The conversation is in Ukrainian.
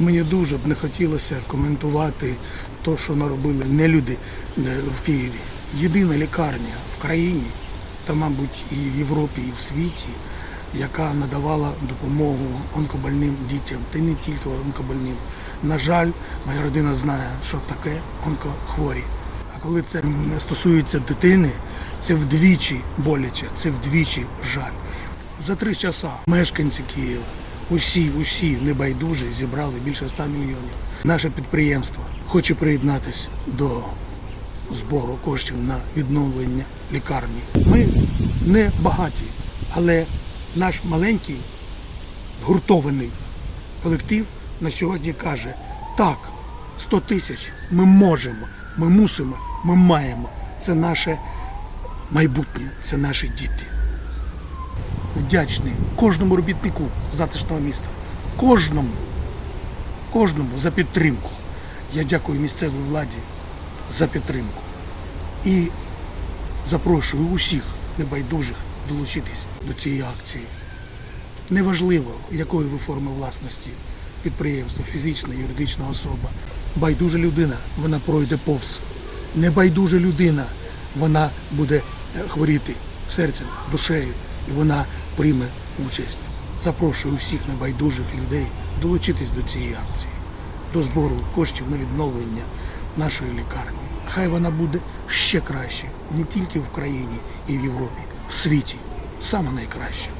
Мені дуже б не хотілося коментувати те, що наробили не люди е, в Києві. Єдина лікарня в країні, та, мабуть, і в Європі, і в світі, яка надавала допомогу онкобольним дітям, та не тільки онкобольним. На жаль, моя родина знає, що таке онкохворі. А коли це стосується дитини, це вдвічі боляче, це вдвічі жаль. За три часа мешканці Києва, усі, усі небайдужі зібрали більше 100 мільйонів. Наше підприємство хоче приєднатися до збору коштів на відновлення лікарні. Ми не багаті, але наш маленький гуртований колектив на сьогодні каже: так, 100 тисяч ми можемо, ми мусимо, ми маємо. Це наше майбутнє, це наші діти. Вдячний кожному робітнику затишного міста, кожному, кожному за підтримку. Я дякую місцевій владі за підтримку. І запрошую усіх небайдужих долучитись до цієї акції. Неважливо, якої ви форми власності підприємство, фізична, юридична особа. Байдужа людина, вона пройде повз. Небайдужа людина, вона буде е, хворіти серцем, душею, і вона прийме участь. Запрошую всіх небайдужих людей долучитись до цієї акції, до збору коштів на відновлення нашої лікарні. Хай вона буде ще краще, не тільки в країні і в Європі, в світі. Саме найкраще.